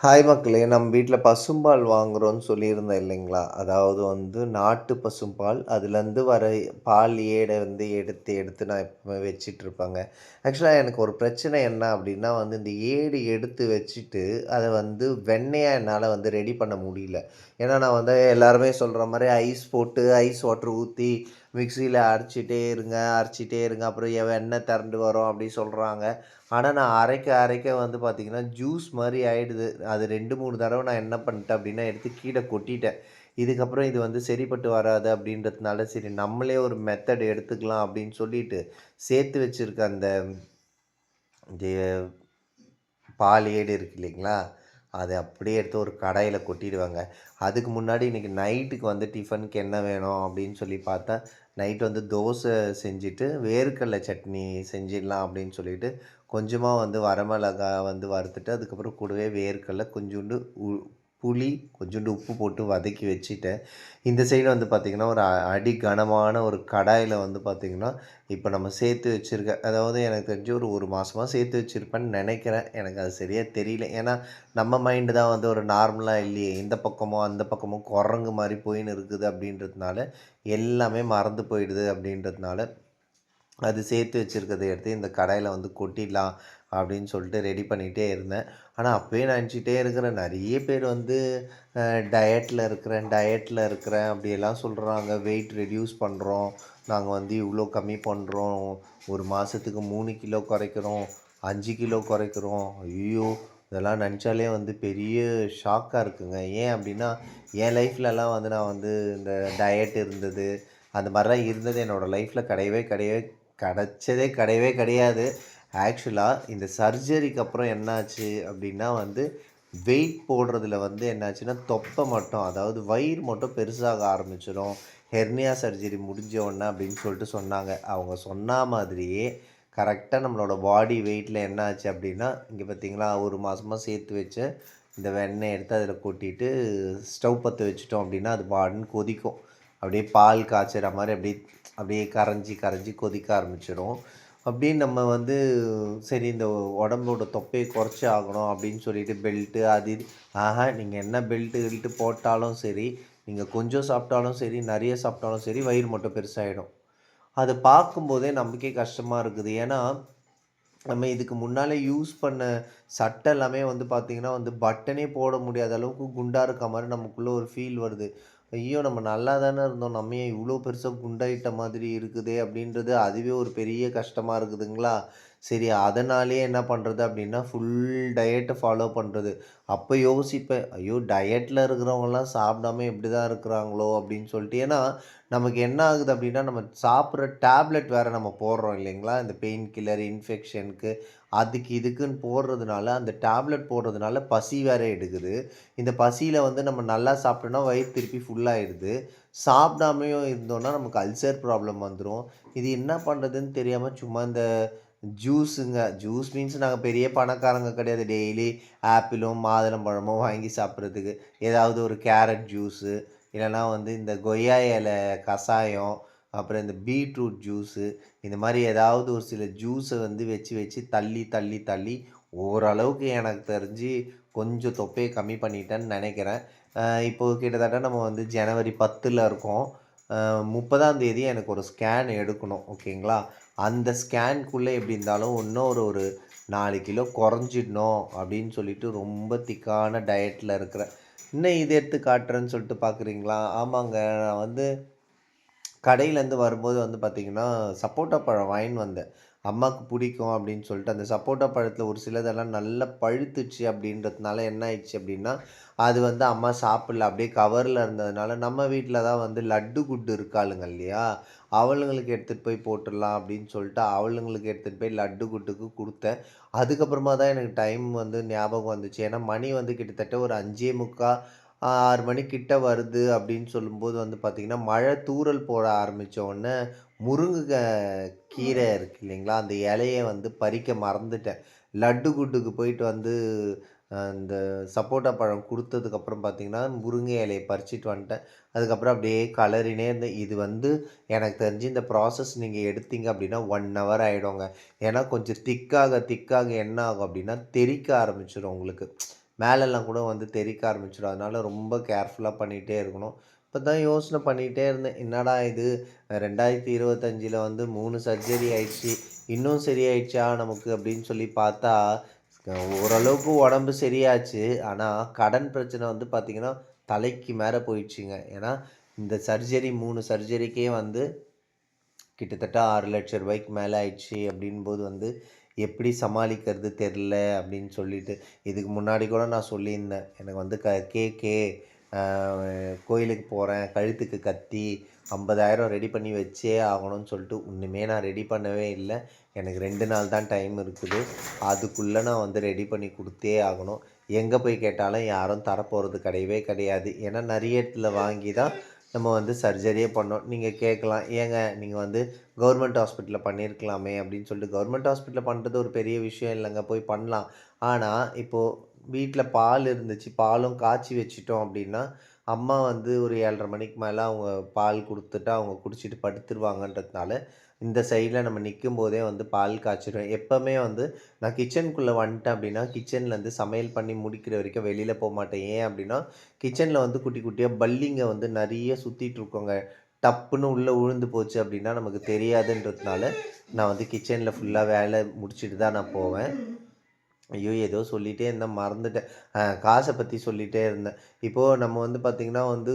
Hi மக்களே! நம்ம வீட்டில் பசும்பால் வாங்குகிறோன்னு சொல்லியிருந்தேன் இல்லைங்களா? அதாவது வந்து நாட்டு பசும்பால். அதுலேருந்து வர பால் ஏடை வந்து எடுத்து, எடுத்து நான் எப்பவுமே வச்சுட்ருப்பேங்க. ஆக்சுவலாக எனக்கு ஒரு பிரச்சனை என்ன அப்படின்னா வந்து இந்த ஏடு எடுத்து வச்சுட்டு, அதை வந்து வெண்ணையாக என்னால் வந்து ரெடி பண்ண முடியல. ஏன்னா நான் வந்து எல்லாருமே சொல்கிற மாதிரி ஐஸ் போட்டு, ஐஸ் வாட்டர் ஊற்றி மிக்சியில் அரைச்சிட்டே இருங்க, அரைச்சிட்டே இருங்க. அப்புறம் எ வெண்ணெய் திரண்டு வரும் அப்படின்னு சொல்கிறாங்க ஆனால் நான் அரைக்க, அரைக்க வந்து பார்த்திங்கன்னா ஜூஸ் மாதிரி ஆகிடுது அது ரெண்டு மூணு தடவை நான் என்ன பண்ணிட்டேன் அப்படின்னா எடுத்து கீழே கொட்டிட்டேன். இதுக்கப்புறம் இது வந்து சரிப்பட்டு வராது அப்படின்றதுனால சரி நம்மளே ஒரு மெத்தட் எடுத்துக்கலாம் அப்படின்னு சொல்லிட்டு, சேர்த்து வச்சிருக்க அந்த இந்த பால் ஏடு இருக்கு இல்லைங்களா? அதை அப்படியே எடுத்து ஒரு கடையில் கொட்டிடுவாங்க அதுக்கு முன்னாடி இன்றைக்கி நைட்டுக்கு வந்து டிஃபனுக்கு என்ன வேணும் அப்படின்னு சொல்லி பார்த்தா, நைட் வந்து தோசை செஞ்சுட்டு, வேர்க்கடலை சட்னி செஞ்சிடலாம் அப்படின்னு சொல்லிட்டு, கொஞ்சமாக வந்து வரமிளகா வந்து வறுத்துட்டு, அதுக்கப்புறம் கூடவே வேர்க்கடலை கொஞ்சோண்டு புளி, கொஞ்சோண்டு உப்பு போட்டு வதக்கி வச்சுட்டேன். இந்த சைடு வந்து பார்த்தீங்கன்னா, ஒரு அடி கனமான ஒரு கடாயில் வந்து பார்த்திங்கன்னா இப்போ நம்ம சேர்த்து வச்சுருக்கேன் அதாவது எனக்கு தெரிஞ்சு ஒரு ஒரு மாதமாக சேர்த்து வச்சுருப்பேன்னு நினைக்கிறேன் எனக்கு அது சரியாக தெரியல. ஏன்னா, நம்ம மைண்டு தான் வந்து ஒரு நார்மலாக இல்லையே. இந்த பக்கமோ அந்த பக்கமோ குரங்கு மாதிரி போயின்னு இருக்குது அப்படின்றதுனால எல்லாமே மறந்து போயிடுது அப்படின்றதுனால அது சேர்த்து வச்சிருக்கிறத எடுத்து இந்த கடையில் வந்து கொட்டிடலாம் அப்படின்னு சொல்லிட்டு ரெடி பண்ணிகிட்டே இருந்தேன். ஆனால் அப்போயே நினச்சிட்டே இருக்கிறேன். நிறைய பேர் வந்து டயட்டில் இருக்கிறேன், டயட்டில் இருக்கிறேன் அப்படியெல்லாம் சொல்கிறாங்க வெயிட் ரெடியூஸ் பண்ணுறோம் நாங்கள் வந்து இவ்வளோ கம்மி பண்ணுறோம் ஒரு மாதத்துக்கு மூணு கிலோ குறைக்கிறோம், அஞ்சு கிலோ குறைக்கிறோம். ஐயோ இதெல்லாம் நினச்சாலே வந்து பெரிய ஷாக்காக இருக்குங்க. ஏன் அப்படின்னா என் லைஃப்லலாம் வந்து நான் வந்து இந்த டயட் இருந்தது, அந்த மாதிரிலாம் இருந்தது என்னோடய லைஃப்பில் கிடையவே கிடையவே கிடச்சதே கிடையவே கிடையாது. ஆக்சுவலாக இந்த சர்ஜரிக்கு அப்புறம் என்னாச்சு அப்படின்னா வந்து, வெயிட் போடுறதுல வந்து என்னாச்சுன்னா, தொப்பை மட்டும் அதாவது வயிறு மட்டும் பெருசாக ஆரம்பிச்சிடும். ஹெர்னியா சர்ஜரி முடிஞ்ச உடனே சொல்லிட்டு சொன்னாங்க. அவங்க சொன்ன மாதிரியே கரெக்டாக நம்மளோட பாடி வெயிட்டில் என்னாச்சு அப்படின்னா இங்கே பார்த்தீங்களா ஒரு மாதமாக சேர்த்து வச்சு இந்த வெண்ணெய் எடுத்து அதில் கொட்டிட்டு, ஸ்டவ் பற்ற வச்சுட்டோம் அப்படின்னா அது பாடின்னு கொதிக்கும். அப்படியே பால் காய்ச்சிற மாதிரி அப்படியே அப்படியே கரைஞ்சி, கரைஞ்சி கொதிக்க ஆரம்பிச்சிடும். அப்படியே நம்ம வந்து சரி இந்த உடம்போட தொப்பையை குறைச்சி ஆகணும் அப்படின்னு சொல்லிட்டு பெல்ட்டு அது இது ஆஹா நீங்கள் என்ன பெல்ட்டு கில்ட்டு போட்டாலும் சரி, நீங்கள் கொஞ்சம் சாப்பிட்டாலும் சரி, நிறைய சாப்பிட்டாலும் சரி, வயிறு மட்டும் பெருசாகிடும் அது பார்க்கும்போதே நமக்கே கஷ்டமாக இருக்குது. ஏன்னா, நம்ம இதுக்கு முன்னால் யூஸ் பண்ண சட்டை எல்லாமே வந்து பார்த்திங்கன்னா வந்து பட்டனே போட முடியாத அளவுக்கு குண்டாக இருக்க மாதிரி நமக்குள்ளே ஒரு ஃபீல் வருது. ஐயோ! நம்ம நல்லா தானே இருந்தோம். நம்ம ஏன் இவ்வளோ பெருசாக குண்டாயிட்ட மாதிரி இருக்குதே அப்படின்றது அதுவே ஒரு பெரிய கஷ்டமாக இருக்குதுங்களா? சரி அதனாலேயே என்ன பண்ணுறது அப்படின்னா ஃபுல் டயட்டை ஃபாலோ பண்ணுறது அப்போ யோசிப்பேன், ஐயோ! டயட்டில் இருக்கிறவங்கலாம் சாப்பிடாம எப்டிதான் இருக்கிறாங்களோ அப்படின்னு சொல்லிட்டு. ஏன்னா, நமக்கு என்ன ஆகுது அப்படின்னா நம்ம சாப்பிட்ற டேப்லெட் வேற நம்ம போடுறோம் இல்லைங்களா? இந்த பெயின் கில்லர், இன்ஃபெக்ஷனுக்கு அதுக்கு இதுக்குன்னு போடுறதுனால, அந்த டேப்லெட் போடுறதுனால பசி வேற எடுக்குது. இந்த பசியில் வந்து நம்ம நல்லா சாப்பிட்டோம்னா வயிறு திருப்பி ஃபுல்லாகிடுது சாப்பிடாமையும் இருந்தோன்னா நமக்கு அல்சர் ப்ராப்ளம் வந்துடும் இது என்ன பண்ணுறதுன்னு தெரியாமல் சும்மா இந்த ஜூஸுங்க ஜூஸ் மீன்ஸ் நாங்கள் பெரிய பணக்காரங்க கிடையாது. டெய்லி ஆப்பிளும், மாதுளம்பழமும் வாங்கி சாப்பிட்றதுக்கு ஏதாவது ஒரு கேரட் ஜூஸு, இல்லைனா வந்து இந்த கொய்யா இலை கசாயம், அப்புறம் இந்த பீட்ரூட் ஜூஸு, இந்த மாதிரி ஏதாவது ஒரு சில ஜூஸை வந்து வச்சு, வச்சு தள்ளி, தள்ளி, தள்ளி ஓரளவுக்கு எனக்கு தெரிஞ்சு கொஞ்சம் தொப்பையை கம்மி பண்ணிட்டேன்னு நினைக்கிறேன் இப்போது இப்போ கிட்டத்தட்ட நம்ம வந்து ஜனவரி 10ல இருக்கோம். முப்பதாம் தேதி எனக்கு ஒரு ஸ்கேன் எடுக்கணும். ஓகேங்களா? அந்த ஸ்கேனுக்குள்ளே எப்படி இருந்தாலும் இன்னும் ஒரு ஒரு 4 கிலோ குறைஞ்சிடணும் அப்படின்னு சொல்லிட்டு ரொம்ப திக்கான டயட்டில் இருக்கிறேன். இன்னும் இதை எடுத்து காட்டுறேன்னு சொல்லிட்டு பார்க்குறீங்களா? ஆமாங்க. நான் வந்து கடையிலேருந்து வரும்போது வந்து பார்த்திங்கன்னா சப்போட்டா பழம் வாங்கின்னு வந்தேன். அம்மாவுக்கு பிடிக்கும் அப்படின்னு சொல்லிட்டு, அந்த சப்போட்டா பழத்தில் ஒரு சிலதெல்லாம் நல்லா பழுத்துச்சு அப்படின்றதுனால என்ன ஆயிடுச்சு அப்படின்னா அது வந்து அம்மா சாப்பிடல. அப்படியே கவரில் இருந்ததுனால, நம்ம வீட்டில் தான் வந்து லட்டு குட்டு இருக்காளுங்க இல்லையா? அவளுங்களுக்கு எடுத்துகிட்டு போய் போட்டுடலாம் அப்படின்னு சொல்லிட்டு, அவளுங்களுக்கு எடுத்துகிட்டு போய் லட்டு குட்டுக்கு கொடுத்தேன் அதுக்கப்புறமா தான் எனக்கு டைம் வந்து ஞாபகம் வந்துச்சு. ஏன்னா மணி வந்து கிட்டத்தட்ட ஒரு அஞ்சே முக்கால் ஆறு மணிக்கிட்ட வருது அப்படின்னு சொல்லும்போது வந்து பார்த்திங்கன்னா மழை தூறல் போட ஆரம்பிச்ச உடனே, முருங்க கீரை இருக்கு இல்லைங்களா? அந்த இலைய வந்து பறிக்க மறந்துட்டேன். லட்டு குட்டுக்கு போயிட்டு வந்து அ இந்த சப்போட்டா பழம் குடுத்ததுக்கப்புறம் பார்த்தீங்கன்னா, முருங்கை இலைய பறிச்சுட்டு வந்துட்டேன். அதுக்கப்புறம் அப்டியே கலறினே இருந்தேன். இது வந்து எனக்கு தெரிஞ்சு இந்த ப்ராசஸ் நீங்க எடுத்தீங்க அப்டின்னா 1 ஹவர் ஆயிடுங்க. ஏன்னா கொஞ்சம் திக்காக, திக்காக என்ன ஆகும் அப்டின்னா, தெறிக்க ஆரம்பிச்சுரும் உங்களுக்கு. மேலெல்லாம் கூட வந்து தெறிக்க ஆரம்பிச்சுடும் அதனால ரொம்ப கேர்ஃபுல்லாக பண்ணிகிட்டே இருக்கணும் இப்போ தான் யோசனை பண்ணிகிட்டே இருந்தேன். என்னடா இது? ரெண்டாயிரத்தி இருபத்தஞ்சில் வந்து மூணு சர்ஜரி ஆயிடுச்சு. இன்னும் சரியாயிடுச்சா நமக்கு அப்படின்னு சொல்லி பார்த்தா ஓரளவுக்கு உடம்பு சரியாச்சு. ஆனால் கடன் பிரச்சனை வந்து பார்த்திங்கன்னா தலைக்கு மேலே போயிடுச்சுங்க. ஏன்னா இந்த சர்ஜரி மூணு சர்ஜரிக்கே வந்து கிட்டத்தட்ட ஆறு லட்ச ரூபாய்க்கு மேலே ஆயிடுச்சு அப்படின்போது வந்து எப்படி சமாளிக்கிறது தெரில அப்படின்னு சொல்லிட்டு இதுக்கு முன்னாடி கூட நான் சொல்லியிருந்தேன். எனக்கு வந்து க கேக்கு கோயிலுக்கு போகிறேன் கழுத்துக்கு கத்தி ஐம்பதாயிரம் ரெடி பண்ணி வச்சே ஆகணும்னு சொல்லிட்டு ஒன்றுமே நான் ரெடி பண்ணவே இல்லை. எனக்கு ரெண்டு நாள் தான் டைம் இருக்குது. அதுக்குள்ளே நான் வந்து ரெடி பண்ணி கொடுத்தே ஆகணும். எங்கே போய் கேட்டாலும் யாரும் தரப்போகிறது கிடையவே கிடையாது. ஏன்னா நிறைய இடத்துல வாங்கி தான் நம்ம வந்து சர்ஜரியே பண்ணோம். நீங்கள் கேட்கலாம். ஏங்க நீங்கள் வந்து கவர்மெண்ட் ஹாஸ்பிட்டலில் பண்ணியிருக்கலாமே அப்படின்னு சொல்லிட்டு கவர்மெண்ட் ஹாஸ்பிட்டலில் பண்ணுறது ஒரு பெரிய விஷயம் இல்லைங்க. போய் பண்ணலாம். ஆனால் இப்போது வீட்டில் பால் இருந்துச்சு. பாலும் காய்ச்சி வச்சிட்டோம் அப்படின்னா அம்மா வந்து ஒரு ஏழரை மணிக்கு மேலே அவங்க பால் கொடுத்துட்டு அவங்க குடிச்சிட்டு படுத்துருவாங்கன்றதுனால இந்த சைடில் நம்ம நிற்கும் போதே வந்து பால் காய்ச்சிடுவேன் எப்போவுமே வந்து நான் கிச்சனுக்குள்ளே வந்துட்டேன் அப்படின்னா கிச்சன்லேருந்து சமையல் பண்ணி முடிக்கிற வரைக்கும் வெளியில் போக மாட்டேன். ஏன் அப்படின்னா கிச்சனில் வந்து குட்டி குட்டியாக பல்லிங்க வந்து நிறைய சுற்றிட்டுருக்கோங்க டப்புன்னு உள்ளே உழுந்து போச்சு அப்படின்னா நமக்கு தெரியாதுன்றதுனால நான் வந்து கிச்சனில் ஃபுல்லாக வேலை முடிச்சுட்டு தான் நான் போவேன். ஐயோ! ஏதோ சொல்லிகிட்டே இருந்தேன் மறந்துட்டேன். காசை பற்றி சொல்லிகிட்டே இருந்தேன். இப்போது நம்ம வந்து பார்த்திங்கன்னா வந்து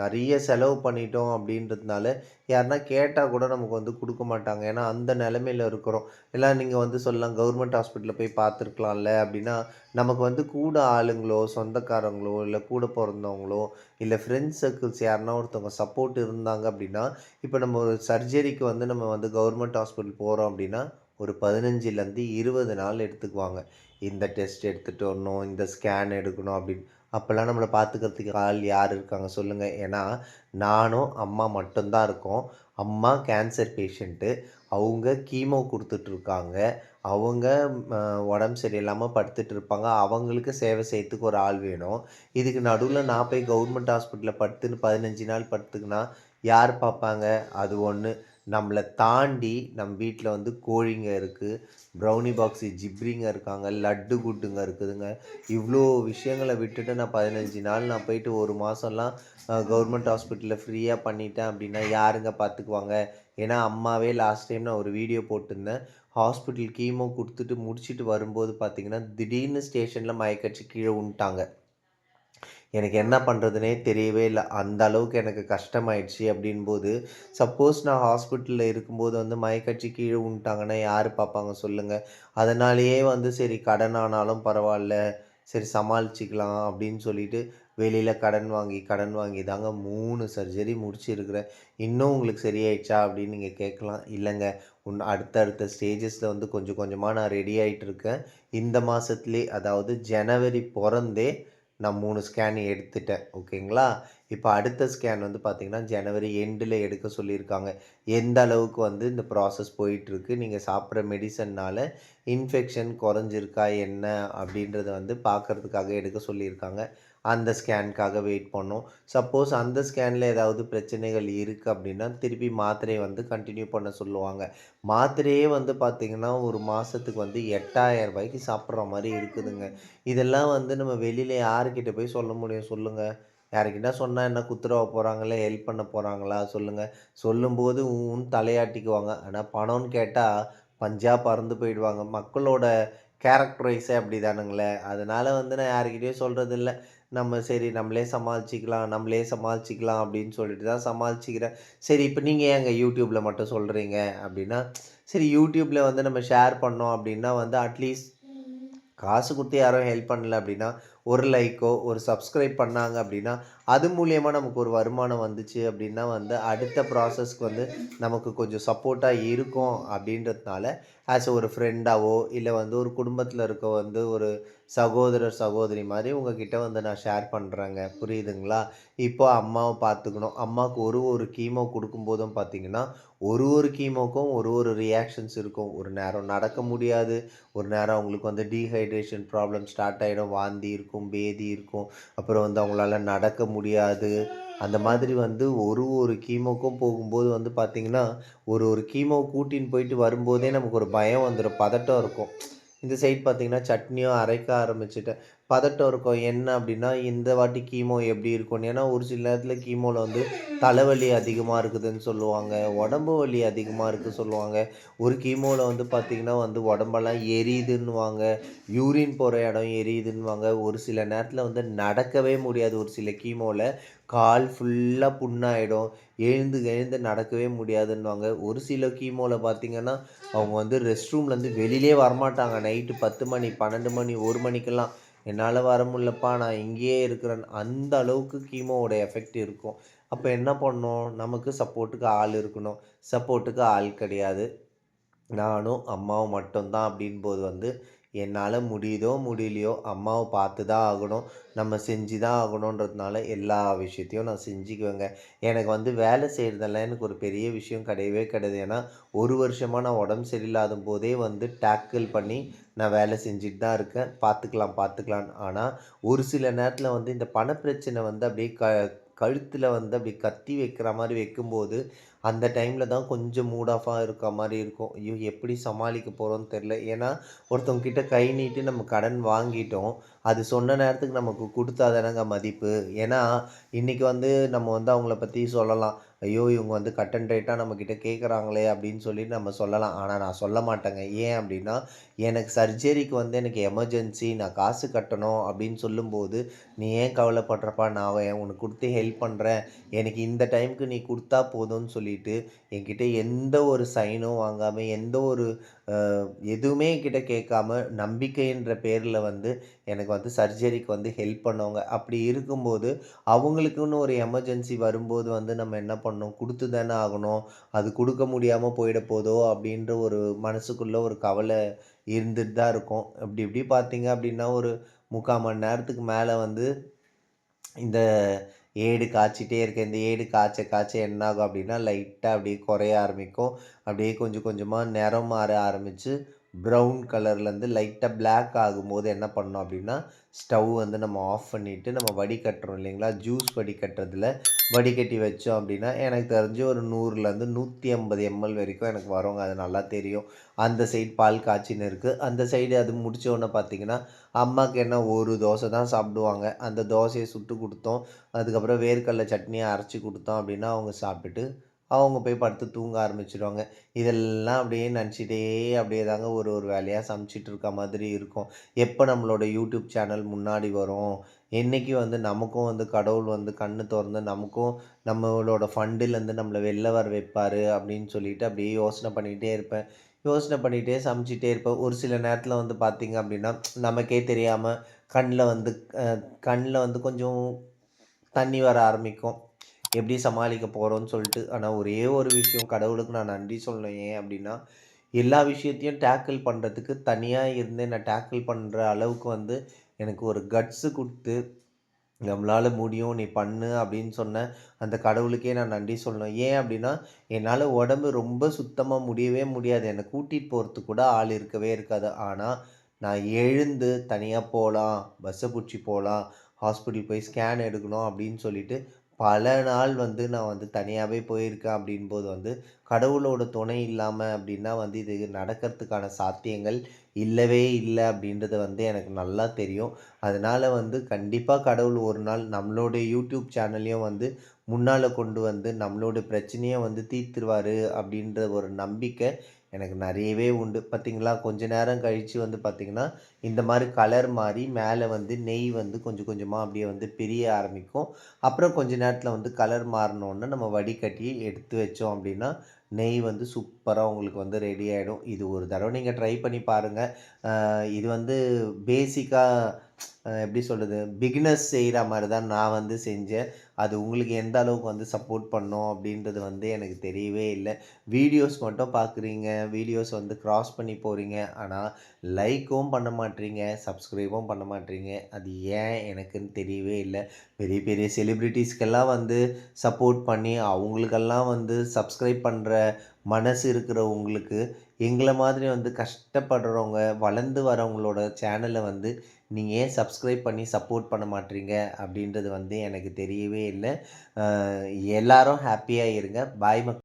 நிறைய செலவு பண்ணிட்டோம் அப்படின்றதுனால, யாருனா கேட்டால் கூட நமக்கு வந்து கொடுக்க மாட்டாங்க. ஏன்னா அந்த நிலமையில் இருக்கிறோம். இல்லை நீங்கள் வந்து சொல்லலாம் கவர்மெண்ட் ஹாஸ்பிட்டலில் போய் பார்த்துருக்கலாம்ல அப்படின்னா, நமக்கு வந்து கூட ஆளுங்களோ, சொந்தக்காரங்களோ, இல்லை கூட பிறந்தவங்களோ இல்லை ஃப்ரெண்ட்ஸ் சர்க்கிள்ஸ் யாருன்னா ஒருத்தவங்க சப்போர்ட் இருந்தாங்க அப்படின்னா, இப்போ நம்ம ஒரு சர்ஜரிக்கு வந்து நம்ம வந்து கவர்மெண்ட் ஹாஸ்பிட்டல் போகிறோம் அப்படின்னா, ஒரு 15லருந்து 20 நாள் எடுத்துக்குவாங்க. இந்த டெஸ்ட் எடுத்துகிட்டு வரணும், இந்த ஸ்கேன் எடுக்கணும் அப்படின்னு. அப்போலாம் நம்மளை பார்த்துக்கிறதுக்கு ஆள் யார் இருக்காங்க சொல்லுங்கள் ஏன்னா, நானும், அம்மா மட்டும்தான் இருக்கோம். அம்மா கேன்சர் பேஷண்ட்டு. அவங்க கீமோ கொடுத்துட்ருக்காங்க அவங்க உடம்பு சரியில்லாமல் படுத்துட்டு இருப்பாங்க. அவங்களுக்கு சேவை செய்யறதுக்கு ஒரு ஆள் வேணும். இதுக்கு நடுவில் நான் போய் கவர்மெண்ட் ஹாஸ்பிட்டலில் படுத்துன்னு 15 நாள் படுத்துக்கினா, யார் பார்ப்பாங்க? அது ஒன்று நம்மளை தாண்டி நம்ம வீட்டில் வந்து கோழிங்க இருக்குது ப்ரௌனி பாக்ஸு ஜிப்ரிங்க இருக்காங்க. லட்டு குட்டுங்க இருக்குதுங்க. இவ்வளோ விஷயங்களை விட்டுட்டு நான் 15 நாள் நான் போயிட்டு ஒரு மாதம்லாம் கவர்மெண்ட் ஹாஸ்பிட்டலில் ஃப்ரீயாக பண்ணிட்டேன் அப்படின்னா, யாருங்க பார்த்துக்குவாங்க? ஏன்னா, அம்மாவே லாஸ்ட் டைம் நான் ஒரு வீடியோ போட்டிருந்தேன். ஹாஸ்பிட்டல் கீமோ கொடுத்துட்டு முடிச்சுட்டு வரும்போது பார்த்திங்கன்னா திடீர்னு ஸ்டேஷனில் மயக்கச்சு கீழே உண்டாங்க எனக்கு என்ன பண்ணுறதுனே தெரியவே இல்லை அந்த அளவுக்கு எனக்கு கஷ்டமாயிடுச்சு அப்படின்போது, சப்போஸ் நான் ஹாஸ்பிட்டலில் இருக்கும்போது வந்து மயக்கட்சி கீழே உண்டாங்கன்னா யார் பார்ப்பாங்க சொல்லுங்கள் அதனாலேயே வந்து சரி கடன் ஆனாலும் பரவாயில்ல சரி சமாளிச்சிக்கலாம் அப்படின்னு சொல்லிட்டு, வெளியில் கடன் வாங்கி, கடன் வாங்கி தாங்க மூணு சர்ஜரி முடிச்சிருக்கிறேன். இன்னும் உங்களுக்கு சரியாயிடுச்சா அப்படின்னு நீங்கள் கேட்கலாம். இல்லைங்க உன் அடுத்த அடுத்த வந்து கொஞ்சம் கொஞ்சமாக நான் ரெடி ஆகிட்டு இருக்கேன். இந்த மாதத்துலேயே அதாவது ஜனவரி பிறந்தே நான் மூணு ஸ்கேன் எடுத்துட்டேன். ஓகேங்களா? இப்போ அடுத்த ஸ்கேன் வந்து பார்த்திங்கன்னா ஜனவரி எண்டில் எடுக்க சொல்லியிருக்காங்க. எந்த அளவுக்கு வந்து இந்த ப்ராசஸ் போயிட்டுருக்கு, நீங்கள் சாப்பிட்ற மெடிசன்னால் இன்ஃபெக்ஷன் குறைஞ்சிருக்கா என்ன அப்படின்றத வந்து பார்க்கறதுக்காக எடுக்க சொல்லியிருக்காங்க. அந்த ஸ்கேனுக்காக வெயிட் பண்ணோம். சப்போஸ் அந்த ஸ்கேனில் ஏதாவது பிரச்சனைகள் இருக்குது அப்படின்னா, திருப்பி மாத்திரையை வந்து கண்டினியூ பண்ண சொல்லுவாங்க. மாத்திரையே வந்து பார்த்திங்கன்னா ஒரு மாதத்துக்கு வந்து எட்டாயிரம் ரூபாய்க்கு சாப்பிட்ற மாதிரி இருக்குதுங்க. இதெல்லாம் வந்து நம்ம வெளியில் யாருக்கிட்ட போய் சொல்ல முடியும் சொல்லுங்கள் யாருக்கிட்ட சொன்னால் என்ன குத்துறவா போகிறாங்களே ஹெல்ப் பண்ண போகிறாங்களா சொல்லுங்கள் சொல்லும்போது உன் தலையாட்டிக்குவாங்க. ஆனால் பணம்னு கேட்டால் பஞ்சாப் பறந்து போயிடுவாங்க. மக்களோட கேரக்டரைஸே அப்படி அப்படிதானுங்களே. அதனால் வந்து நான் யாருக்கிட்டேயும் சொல்றதில்ல. நம்ம சரி நம்மளே சமாளிச்சிக்கலாம் நம்மளே சமாளிச்சிக்கலாம் அப்படின்னு சொல்லிட்டு தான் சமாளிச்சிக்கிறேன் சரி இப்போ நீங்கள் ஏங்க யூடியூப்பில் மட்டும் சொல்கிறீங்க அப்படின்னா, சரி யூடியூப்பில் வந்து நம்ம ஷேர் பண்ணோம் அப்படின்னா வந்து அட்லீஸ்ட் காசு கொடுத்து யாரும் ஹெல்ப் பண்ணல அப்படின்னா, ஒரு லைக்கோ, ஒரு சப்ஸ்கிரைப் பண்ணாங்க அப்படின்னா, அது மூலியமாக நமக்கு ஒரு வருமானம் வந்துச்சு அப்படின்னா வந்து, அடுத்த ப்ராசஸ்க்கு வந்து நமக்கு கொஞ்சம் சப்போர்ட்டாக இருக்கும் அப்படின்றதுனால, ஆஸ் ஒரு ஃப்ரெண்டாவோ, இல்லை வந்து ஒரு குடும்பத்தில் இருக்க வந்து ஒரு சகோதரர், சகோதரி மாதிரி உங்ககிட்ட வந்து நான் ஷேர் பண்ணுறேங்க புரியுதுங்களா? இப்போ அம்மாவை பார்த்துக்கணும். அம்மாவுக்கு ஒரு ஒரு கீமோ கொடுக்கும்போதும் பார்த்தீங்கன்னா, ஒரு ஒரு கீமோக்கும் ஒரு ஒரு ரியாக்ஷன்ஸ் இருக்கும். ஒரு நேரம் நடக்க முடியாது. ஒரு நேரம் அவங்களுக்கு வந்து டீஹைட்ரேஷன் ப்ராப்ளம் ஸ்டார்ட் ஆகிடும் வாந்தி இருக்கும், பேதி இருக்கும். அப்புறம் வந்து அவங்களால நடக்க முடியாது. அந்த மாதிரி வந்து ஒரு ஒரு கீமோக்கும் போகும்போது வந்து பார்த்திங்கன்னா ஒரு ஒரு கீமோ கூட்டின்னு போயிட்டு வரும்போதே நமக்கு ஒரு பயம் வந்துடும் பதட்டம் இருக்கும். இந்த சைட் பார்த்திங்கன்னா சட்னியும் அரைக்க ஆரம்பிச்சுட்டேன். பதட்டம் இருக்கும். என்ன அப்படின்னா இந்த வாட்டி கீமோ எப்படி இருக்கும்னு. ஏன்னா, ஒரு சில நேரத்தில் கீமோவில் வந்து தலைவலி அதிகமாக இருக்குதுன்னு சொல்லுவாங்க. உடம்பு வலி அதிகமாக இருக்குது சொல்லுவாங்க. ஒரு கீமோவில் வந்து பார்த்திங்கன்னா வந்து உடம்பெல்லாம் எரியுதுன்னுவாங்க. யூரின் போகிற இடம் எரியுதுன்னுவாங்க. ஒரு சில நேரத்தில் வந்து நடக்கவே முடியாது. ஒரு சில கீமோவில் கால் ஃபுல்லாக புண்ணாயிடும். எழுந்து எழுந்து நடக்கவே முடியாதுன்னுவாங்க. ஒரு சில கீமோவில் பார்த்திங்கன்னா அவங்க வந்து ரெஸ்ட் ரூம்லேருந்து வெளியிலே வரமாட்டாங்க. நைட்டு 10 மணி, 12 மணி, ஒரு மணிக்கெல்லாம். என்னால் வர முடியலப்பா நான் இங்கேயே இருக்கிறேன். அந்த அளவுக்கு கீமோவோட எஃபெக்ட் இருக்கும். அப்போ என்ன பண்ணோம் நமக்கு சப்போர்ட்டுக்கு ஆள் இருக்கணும். சப்போர்ட்டுக்கு ஆள் கிடையாது. நானும், அம்மாவும் மட்டும்தான் தான் வந்து, என்னால் முடியுதோ, முடியலையோ அம்மாவை பார்த்து தான் ஆகணும். நம்ம செஞ்சு தான் ஆகணுன்றதுனால எல்லா விஷயத்தையும் நான் செஞ்சுக்குவேங்க. எனக்கு வந்து வேலை செய்கிறதெல்லாம் எனக்கு ஒரு பெரிய விஷயம் கிடையவே கிடையாது. ஏன்னா, ஒரு வருஷமாக நான் உடம்பு சரியில்லாத போதே வந்து டேக்கிள் பண்ணி நான் வேலை செஞ்சுட்டு தான் இருக்கேன். பார்த்துக்கலாம், பார்த்துக்கலான்னு. ஆனால் ஒரு சில நேரத்தில் வந்து இந்த பணப்பிரச்சனை வந்து அப்படியே க கழுத்தில் வந்து அப்படி கத்தி வைக்கிற மாதிரி வைக்கும்போது, அந்த டைமில் தான் கொஞ்சம் மூட் இருக்க மாதிரி இருக்கும். ஐயோ! எப்படி சமாளிக்க போகிறோன்னு தெரியல. ஏன்னா, ஒருத்தவங்கிட்ட கை நீட்டு நம்ம கடன் வாங்கிட்டோம். அது சொன்ன நேரத்துக்கு நமக்கு கொடுத்தாதானங்க மதிப்பு. ஏன்னா, இன்றைக்கி வந்து நம்ம வந்து அவங்கள பற்றி சொல்லலாம். ஐயோ! இவங்க வந்து கட் அண்ட் ரைட்டாக நம்மக்கிட்ட கேட்குறாங்களே அப்படின்னு சொல்லி நம்ம சொல்லலாம். ஆனால் நான் சொல்ல மாட்டேங்க. ஏன் அப்படின்னா எனக்கு சர்ஜரிக்கு வந்து எனக்கு எமர்ஜென்சி நான் காசு கட்டணும் அப்படின்னு சொல்லும்போது, நீ ஏன் கவலைப்படுறப்பா? நான் உனக்கு கொடுத்து ஹெல்ப் பண்ணுறேன் எனக்கு இந்த டைம்க்கு நீ கொடுத்தா போதும்னு சொல்லிட்டு, என்கிட்ட எந்த ஒரு சைனும் வாங்காமல் எந்த ஒரு எதுவுமே என்கிட்ட கேட்காம, நம்பிக்கைன்ற பேரில் வந்து எனக்கு வந்து சர்ஜரிக்கு வந்து ஹெல்ப் பண்ணவங்க. அப்படி இருக்கும்போது, அவங்களுக்குன்னு ஒரு எமர்ஜென்சி வரும்போது வந்து நம்ம என்ன பண்ணும் கொடுத்து தானே ஆகணும். அது கொடுக்க முடியாமல் போயிட போதோ அப்படின்ற ஒரு மனசுக்குள்ளே ஒரு கவலை இருந்துட்டு தான் இருக்கும். இப்படி இப்படி பார்த்தீங்க அப்படின்னா ஒரு 3/4 மணி நேரத்துக்கு மேலே வந்து இந்த ஏடு காய்ச்சிட்டே இருக்கேன். இந்த ஏடு காய்ச்ச காய்ச்ச என்னாகும் அப்படின்னா லைட்டாக அப்படியே குறைய ஆரம்பிக்கும். அப்படியே கொஞ்சம் கொஞ்சமாக நிறம் மாற ஆரம்பித்து ப்ரௌன் கலர்லேருந்து லைட்டாக பிளாக் ஆகும்போது என்ன பண்ணோம் அப்படின்னா ஸ்டவ் வந்து நம்ம ஆஃப் பண்ணிவிட்டு நம்ம வடிகட்டுறோம் இல்லைங்களா? ஜூஸ் வடிகட்டுறதுல வடிகட்டி வச்சோம் அப்படின்னா எனக்கு தெரிஞ்சு ஒரு 100லேருந்து 150 எம்எல் வரைக்கும் எனக்கு வருங்க. அது நல்லா தெரியும். அந்த சைடு பால் காய்ச்சின்னு இருக்குது அந்த சைடு அது முடித்தோடனே பார்த்தீங்கன்னா, அம்மாவுக்கு என்ன ஒரு தோசை தான் சாப்பிடுவாங்க. அந்த தோசையை சுட்டு கொடுத்தோம் அதுக்கப்புறம் வேர்க்கடலை சட்னியை அரைச்சி கொடுத்தோம் அப்படின்னா அவங்க சாப்பிட்டுட்டு, அவங்க போய் படுத்து தூங்க ஆரம்பிச்சிடுவாங்க இதெல்லாம் அப்படியே நினச்சிட்டே அப்படியே தாங்க ஒரு ஒரு வேலையாக சமைச்சிட்டு இருக்க மாதிரி இருக்கும். எப்போ நம்மளோட யூடியூப் சேனல் முன்னாடி வரும்? என்னைக்கு வந்து நமக்கும் வந்து கடவுள் வந்து கண்ணு திறந்து நமக்கும் நம்மளோட ஃபண்டுலேருந்து நம்மளை வெளில வர வைப்பார் அப்படின்னு சொல்லிட்டு அப்படியே யோசனை பண்ணிகிட்டே இருப்பேன். யோசனை பண்ணிகிட்டே சமைச்சிட்டே இருப்பேன். ஒரு சில நேரத்தில் வந்து பார்த்திங்க அப்படின்னா நமக்கே தெரியாமல் கண்ணில் வந்து கண்ணில் வந்து கொஞ்சம் தண்ணி வர ஆரம்பிக்கும். எப்படி சமாளிக்க போகிறோம்னு சொல்லிட்டு. ஆனால் ஒரே ஒரு விஷயம் கடவுளுக்கு நான் நன்றி சொல்லணும். ஏன் அப்படின்னா எல்லா விஷயத்தையும் டேக்கிள் பண்ணுறதுக்கு தனியாக இருந்து நான் டேக்கிள் பண்ணுற அளவுக்கு வந்து எனக்கு ஒரு கட்ஸு கொடுத்து நம்மளால் முடியும் நீ பண்ணு அப்படின்னு சொன்ன அந்த கடவுளுக்கே நான் நன்றி சொல்லணும். ஏன் அப்படின்னா என்னால் உடம்பு ரொம்ப சுத்தமாக முடியவே முடியாது. என்னை கூட்டிகிட்டு போகிறதுக்கு கூட ஆள் இருக்கவே இருக்காது. ஆனால் நான் எழுந்து தனியாக போகலாம் பஸ்ஸை பிடிச்சி போகலாம் ஹாஸ்பிட்டல் போய் ஸ்கேன் எடுக்கணும் அப்படின்னு சொல்லிட்டு, பல நாள் வந்து நான் வந்து தனியாகவே போயிருக்கேன் அப்படின்போது வந்து, கடவுளோட துணை இல்லாமல் அப்படின்னா வந்து இது நடக்கிறதுக்கான சாத்தியங்கள் இல்லவே இல்லை அப்படின்றது வந்து எனக்கு நல்லா தெரியும். அதனால் வந்து கண்டிப்பாக கடவுள் ஒரு நாள் நம்மளோட யூடியூப் சேனல்லையும் வந்து முன்னால் கொண்டு வந்து நம்மளோட பிரச்சனையை வந்து தீர்த்துருவார் அப்படின்ற ஒரு நம்பிக்கை எனக்கு நிறையவே உண்டு. பார்த்தீங்களா, கொஞ்ச நேரம் கழித்து வந்து பார்த்திங்கன்னா இந்த மாதிரி கலர் மாறி மேலே வந்து நெய் வந்து கொஞ்சம் கொஞ்சமாக அப்படியே வந்து பிரிய ஆரம்பிக்கும். அப்புறம் கொஞ்ச நேரத்தில் வந்து கலர் மாறினோன்னே நம்ம வடிகட்டி எடுத்து வச்சோம் அப்படின்னா நெய் வந்து சூப்பராக உங்களுக்கு வந்து ரெடி ஆகிடும் இது ஒரு தடவை நீங்கள் ட்ரை பண்ணி பாருங்க. இது வந்து பேசிக்காக எப்படி சொல்கிறது பிகினஸ் பிகினர்ஸ் மாதிரி தான் நான் வந்து செஞ்சேன். அது உங்களுக்கு எந்த அளவுக்கு வந்து சப்போர்ட் பண்ணும் அப்படின்றது வந்து எனக்கு தெரியவே இல்லை. வீடியோஸ் மட்டும் பார்க்குறீங்க. வீடியோஸ் வந்து க்ராஸ் பண்ணி போகிறீங்க ஆனால் லைக்கும் பண்ண மாட்டீங்க சப்ஸ்கிரைபும் பண்ண மாட்டீங்க. அது ஏன் எனக்குன்னு தெரியவே இல்லை. பெரிய பெரிய செலிப்ரிட்டிஸ்க்கெல்லாம் வந்து சப்போர்ட் பண்ணி, அவங்களுக்கெல்லாம் வந்து சப்ஸ்கிரைப் பண்ணுற மனசு இருக்கிறவங்களுக்கு எங்களை மாதிரி வந்து கஷ்டப்படுறவங்க, வளர்ந்து வரவங்களோட சேனலை வந்து நீங்கள் ஏன் சப்ஸ்கிரைப் பண்ணி சப்போர்ட் பண்ண மாட்றீங்க? அப்படின்றது வந்து எனக்கு தெரியவே இல்லை எல்லாரும் ஹாப்பியாக இருங்க. பாய் மக்